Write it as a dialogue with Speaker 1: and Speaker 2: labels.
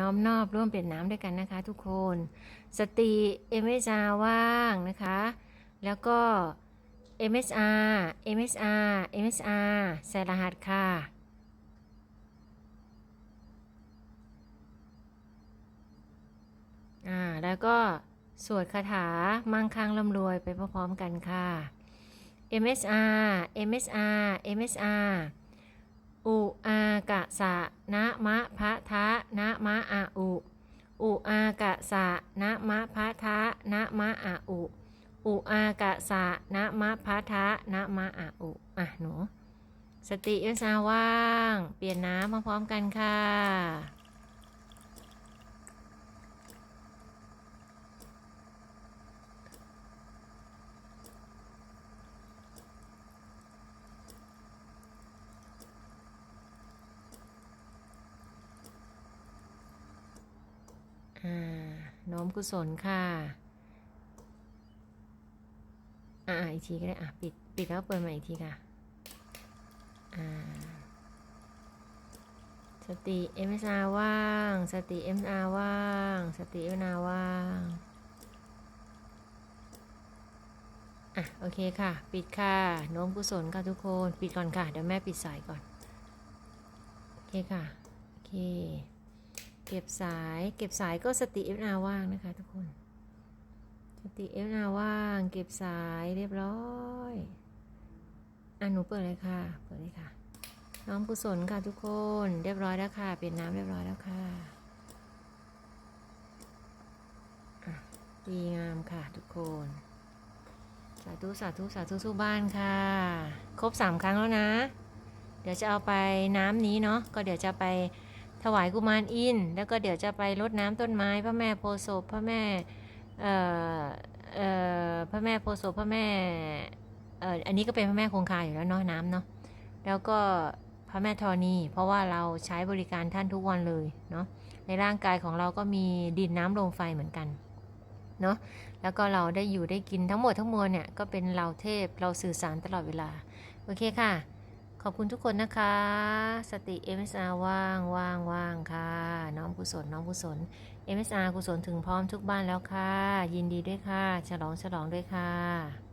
Speaker 1: น้อมนอบร่วมเปลี่ยนน้ำด้วยกันนะคะ ทุกคน สติ MSR ว่างนะคะ แล้วก็ MSR MSR MSR ใส่รหัสค่ะอ่าแล้วก็สวดคาถามั่งคั่งร่ำรวยไปพร้อมๆกันค่ะ MSR MSR MSR อุอากะสะนะมะพะทะนะมะอะอุอุอากะสะนะมะพะทะนะมะอะอุอุอากะสะนะมะพะทะนะมะอะอุอะหนู สติยสาว่าง เปลี่ยนน้ำพร้อมๆกันค่ะ อ่า น้อมกุศลค่ะ อ่าอีกทีก็ได้ อะ ปิด ปิดแล้วเปิดใหม่อีกทีค่ะ อ่า สติ MSR ว่าง สติ MSR ว่าง สติ MSR ว่าง อะ โอเคค่ะ ปิดค่ะ โน้มกุศลค่ะทุกคน ปิดก่อนค่ะ เดี๋ยวแม่ปิดสายก่อน โอเคค่ะ โอเค เก็บสาย เก็บสายก็สติ FNR ว่างนะคะทุกคน สติ FNR ว่าง เก็บสายเรียบร้อยอะหนูเปิดเลยค่ะ เปิดเลยค่ะ น้อมกุศลค่ะทุกคน เรียบร้อยแล้วค่ะ เปลี่ยนน้ำเรียบร้อยแล้วค่ะอะดีงามค่ะทุกคน สาธุสาธุสาธุสู้บ้านค่ะ ครบสามครั้งแล้วนะ เดี๋ยวจะเอาไปน้ำนี้เนาะ ก็เดี๋ยวจะไป ถวายกุมารอิน แล้วก็เดี๋ยวจะไปรดน้ำต้นไม้ พระแม่โพธิ์ศพระแม่เอ่อเอ่อพระแม่โพธิ์ศพระแม่เอ่ออันนี้ก็เป็นพระแม่คงคาอยู่แล้วเนาะน้ำเนาะแล้วก็พระแม่ธรณี เพราะว่าเราใช้บริการท่านทุกวันเลยเนาะในร่างกายของเราก็มีดินน้ำลมไฟเหมือนกันเนาะแล้วก็เราได้อยู่ได้กินทั้งหมดทั้งมวลเนี่ยก็เป็นเราเทพเราสื่อสารตลอดเวลา โอเคค่ะ ขอบคุณทุกคนนะคะ สติ MSR ว่างว่างว่างค่ะ น้องกุศลน้องกุศล MSR กุศลถึงพร้อมทุกบ้านแล้วค่ะ ยินดีด้วยค่ะ ฉลองฉลองด้วยค่ะ